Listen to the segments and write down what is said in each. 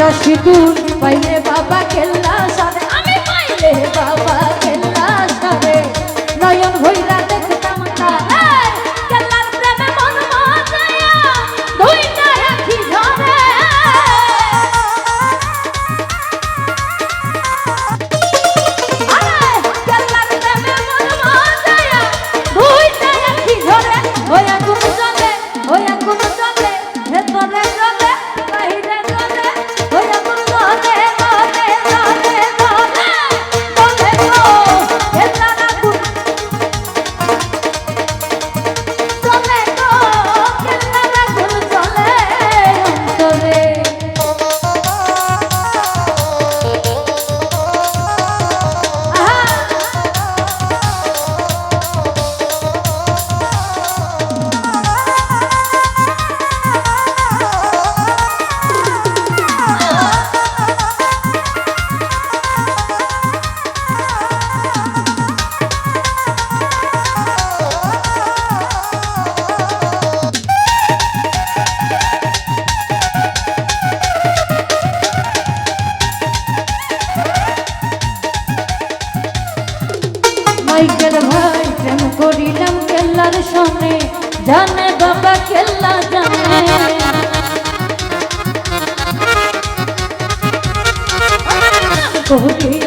রসিকুর পাইলে বাবা কেল্লা সারে। আমি পাইলে বাবা কেল্লা সারে। নয়ন ভৈরা শোনে জানে বাবা খেলা জানে। কোহলি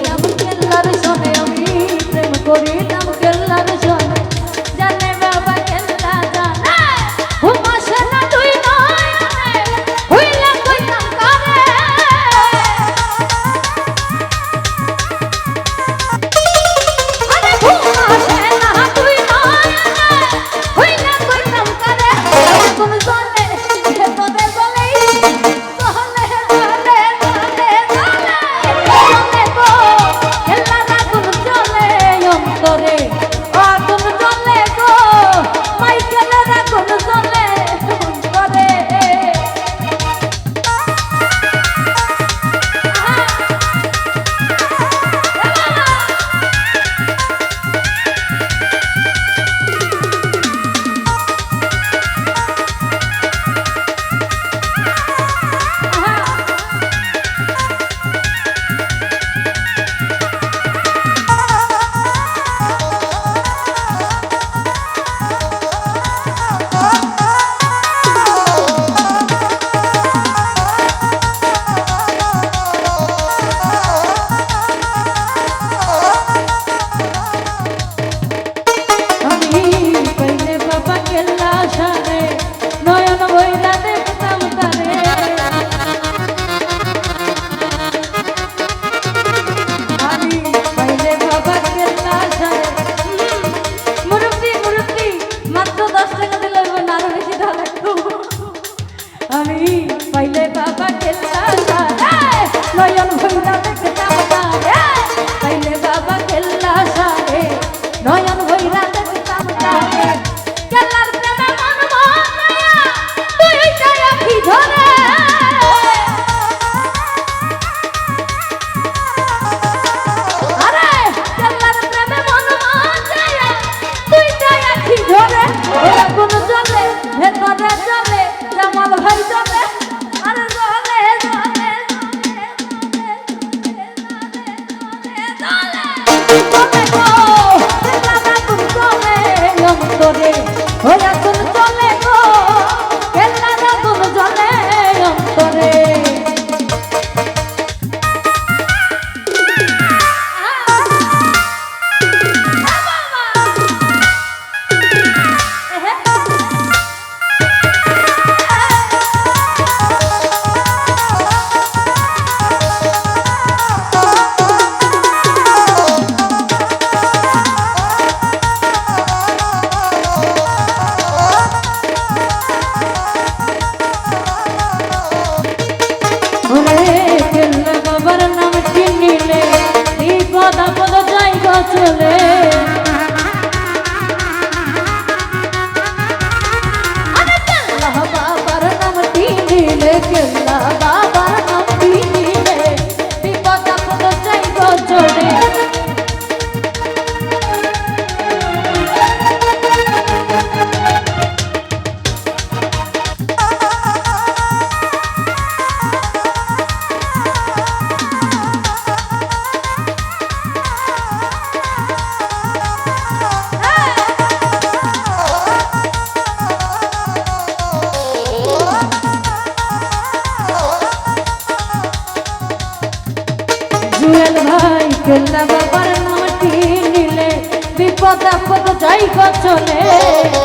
অন্তরে ওই চলে যাই চলে